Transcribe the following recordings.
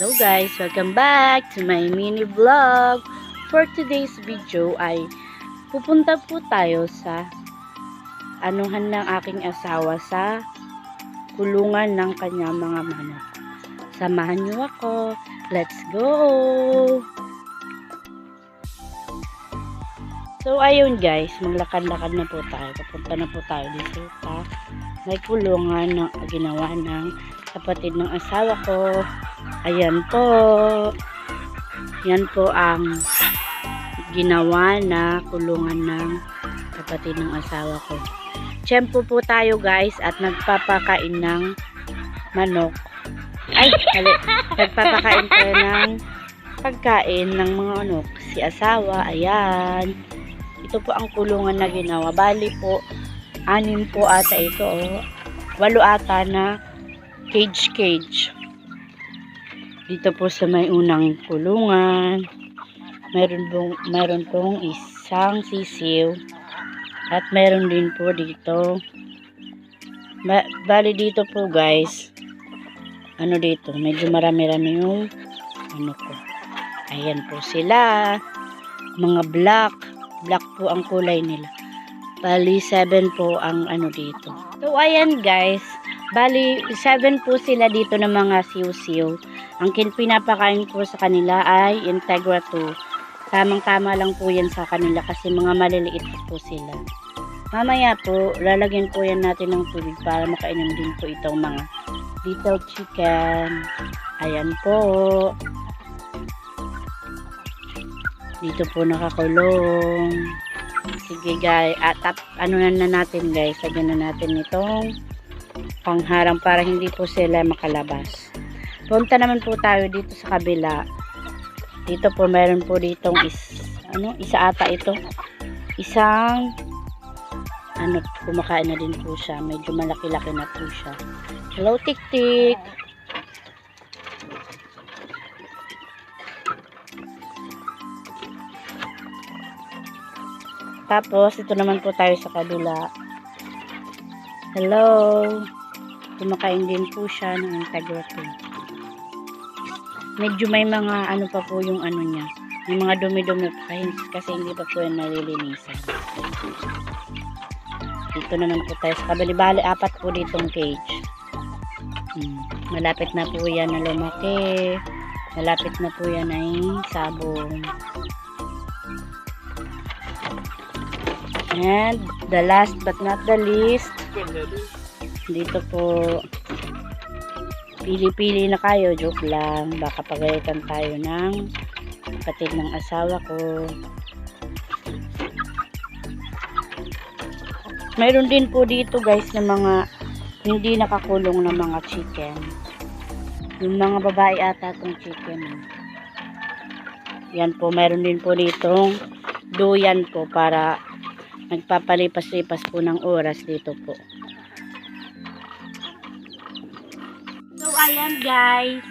Hello guys! Welcome back to my mini vlog. For today's video ay pupunta po tayo sa anuhan ng aking asawa sa kulungan ng kanyang mga manok. Samahan niyo ako. Let's go! So ayun guys, maglakad-lakad na po tayo. Papunta na po tayo dito sa may kulungan na ginawa ng kapatid ng asawa ko. Ayan po. Yan po ang ginawa na kulungan ng kapatid ng asawa ko. Tiyempo po tayo guys at nagpapakain ng manok. Ay, mali. Nagpapakain tayo ng pagkain ng mga manok. Si asawa, ayan. Ito po ang kulungan na ginawa. Bali po, anim po ata ito. Oh. Walo ata na cage cage. Dito po sa may unang kulungan. Meron pong, meron pong isang sisiw. At meron din po dito. Ba bali dito po guys. Ano dito? Medyo marami-rami yung ano ko. Ayan po sila. Mga black. Black po ang kulay nila. Bali, 7 po ang ano dito. So, ayan guys. Bali, 7 po sila dito ng mga siw-siw. Ang pinapakain po sa kanila ay Integra 2. Tamang-tama lang po yan sa kanila kasi mga maliliit po sila. Mamaya po, lalagyan po yan natin ng tubig para makainom din po itong mga little chicken. Ayan po. Dito po nakakulong. Sige guys, at tap, ano na natin guys, lagyan na natin itong pangharang para hindi po sila makalabas. Punta naman po tayo dito sa kabila. Dito po meron po ditong is, ano, isa ata ito. Isang ano, kumakain na din po siya. Medyo malaki-laki na po siya. Hello, tik-tik. Tapos, ito naman po tayo sa kabila. Hello. Kumakain din po siya ng integrity. Medyo may mga ano pa po yung ano niya. May mga dumi-dumi pa kasi hindi pa po yan nalilinisan. Dito naman po tayo sa kabali. Bali, apat po ditong cage. Hmm. Malapit na po yan na lumaki. Malapit na po yan ay sabong. And the last but not the least, dito po, pili-pili na kayo, joke lang. Baka pagalitan tayo ng kapatid ng asawa ko. Mayroon din po dito guys na mga hindi nakakulong na mga chicken. Yung mga babae ata itong chicken. Yan po, mayroon din po ditong duyan po para nagpapalipas-lipas po ng oras dito po. So, ayan guys.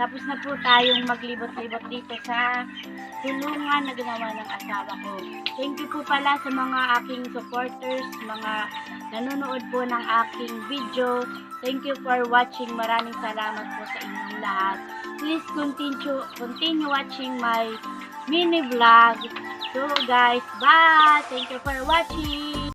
Tapos na po tayong maglibot-libot dito sa tulungan na ginawa ng asawa ko. Thank you po pala sa mga aking supporters, mga nanonood po ng aking video. Thank you for watching. Maraming salamat po sa inyong lahat. Please continue, continue watching my mini vlog. So guys, bye! Thank you for watching!